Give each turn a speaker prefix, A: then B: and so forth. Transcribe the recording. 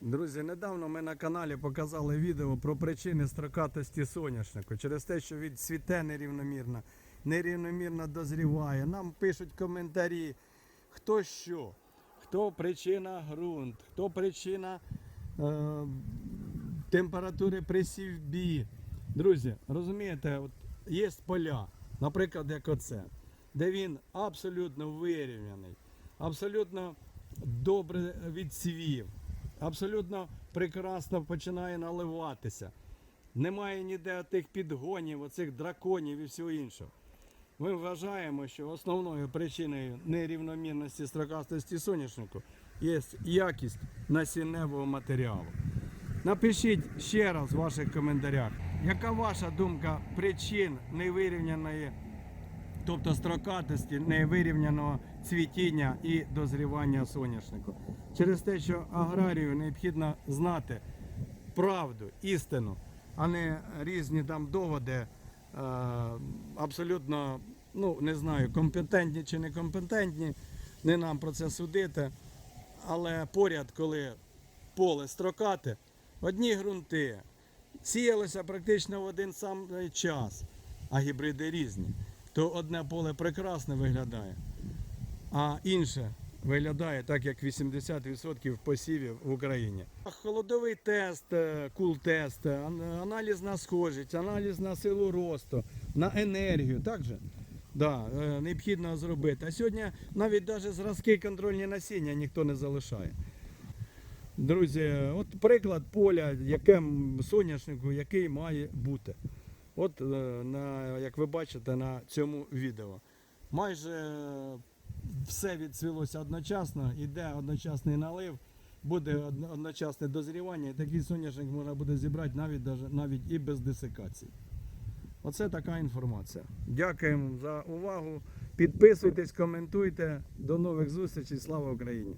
A: Друзі, недавно ми на каналі показали відео про причини строкатості соняшнику. Через те, що він цвіте нерівномірно, нерівномірно дозріває. Нам пишуть коментарі, хто що, хто причина ґрунт, хто причина е, температури при сівбі. Друзі, розумієте, от є поля, наприклад, як оце, де він абсолютно вирівняний, абсолютно добре відцвів, абсолютно прекрасно починає наливатися. Немає ніде тих підгонів, оцих драконів і всього іншого. Ми вважаємо, що основною причиною нерівномірності строкастості соняшнику є якість насінневого матеріалу. Напишіть ще раз в ваших коментарях, яка ваша думка причин невирівняної, тобто строкатості, невирівняного цвітіння і дозрівання соняшнику. Через те, що аграрію необхідно знати правду, істину, а не різні там доводи, е, абсолютно, ну не знаю, компетентні чи некомпетентні, не нам про це судити. Але поряд, коли поле строкате, одні ґрунти, сіялося практично в один самий час, а гібриди різні, то одне поле прекрасно виглядає, а інше виглядає так, як 80% посівів в Україні. Холодовий тест, е, кул-тест, е, аналіз на схожість, аналіз на силу росту, на енергію. Так же? Да, е, необхідно зробити. А сьогодні навіть навіть зразки контрольні насіння ніхто не залишає. Друзі, от приклад поля, яке соняшнику, який має бути. От, е, на, як ви бачите на цьому відео. Майже е, все відцвілося одночасно, іде одночасний налив, буде одночасне дозрівання, і такий соняшник можна буде зібрати навіть, навіть і без десикації. Оце така інформація. Дякуємо за увагу. Підписуйтесь, коментуйте. До нових зустрічей. Слава Україні!